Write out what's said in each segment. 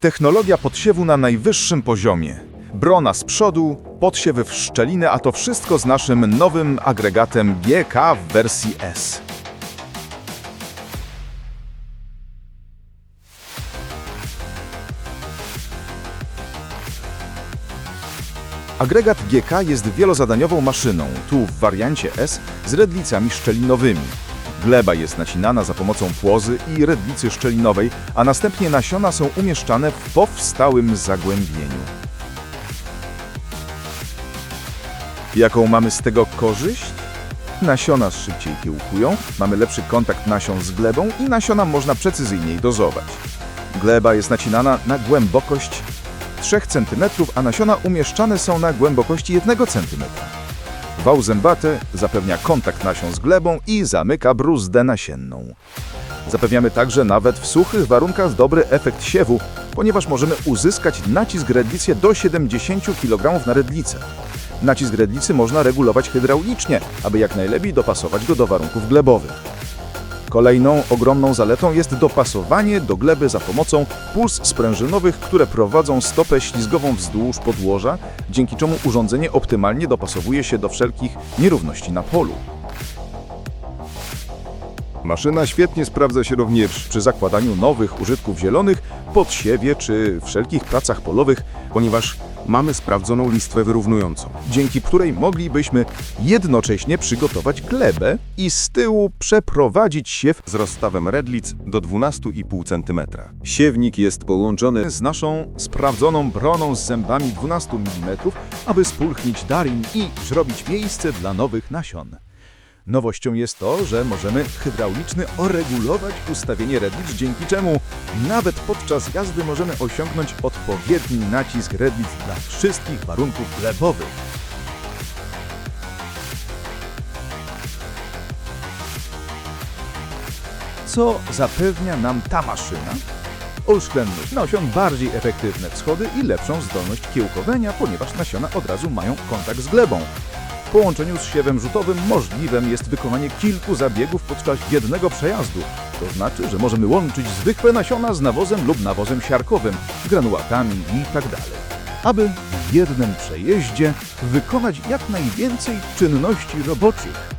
Technologia podsiewu na najwyższym poziomie. Brona z przodu, podsiewy w szczeliny, a to wszystko z naszym nowym agregatem GK w wersji S. Agregat GK jest wielozadaniową maszyną, tu w wariancie S z redlicami szczelinowymi. Gleba jest nacinana za pomocą płozy i redlicy szczelinowej, a następnie nasiona są umieszczane w powstałym zagłębieniu. Jaką mamy z tego korzyść? Nasiona szybciej kiełkują, mamy lepszy kontakt nasion z glebą i nasiona można precyzyjniej dozować. Gleba jest nacinana na głębokość 3 cm, a nasiona umieszczane są na głębokości 1 cm. Wał zębaty zapewnia kontakt nasion z glebą i zamyka bruzdę nasienną. Zapewniamy także nawet w suchych warunkach dobry efekt siewu, ponieważ możemy uzyskać nacisk redlicy do 70 kg na redlicę. Nacisk redlicy można regulować hydraulicznie, aby jak najlepiej dopasować go do warunków glebowych. Kolejną ogromną zaletą jest dopasowanie do gleby za pomocą puls sprężynowych, które prowadzą stopę ślizgową wzdłuż podłoża, dzięki czemu urządzenie optymalnie dopasowuje się do wszelkich nierówności na polu. Maszyna świetnie sprawdza się również Przy zakładaniu nowych użytków zielonych, podsiewie czy wszelkich pracach polowych, ponieważ mamy sprawdzoną listwę wyrównującą. dzięki której moglibyśmy jednocześnie przygotować glebę i z tyłu przeprowadzić siew Z rozstawem redlic do 12,5 cm. Siewnik jest połączony z naszą sprawdzoną broną z zębami 12 mm, aby spulchnić darin i zrobić miejsce dla nowych nasion. Nowością jest to, że możemy hydraulicznie oregulować ustawienie redlic, dzięki czemu nawet podczas jazdy możemy osiągnąć odpowiedni nacisk redlic dla wszystkich warunków glebowych. Co zapewnia nam ta maszyna? Oszczędność nasion, bardziej efektywne wschody i lepszą zdolność kiełkowania, ponieważ nasiona od razu mają kontakt z glebą. W połączeniu z siewem rzutowym możliwym jest wykonanie kilku zabiegów podczas jednego przejazdu. To znaczy, że możemy łączyć zwykłe nasiona z nawozem lub nawozem siarkowym, granułatami itd. Aby w jednym przejeździe wykonać jak najwięcej czynności roboczych.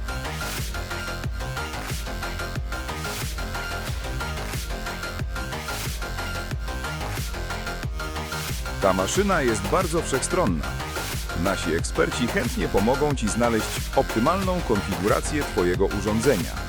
Ta maszyna jest bardzo wszechstronna. Nasi eksperci chętnie pomogą Ci znaleźć optymalną konfigurację Twojego urządzenia.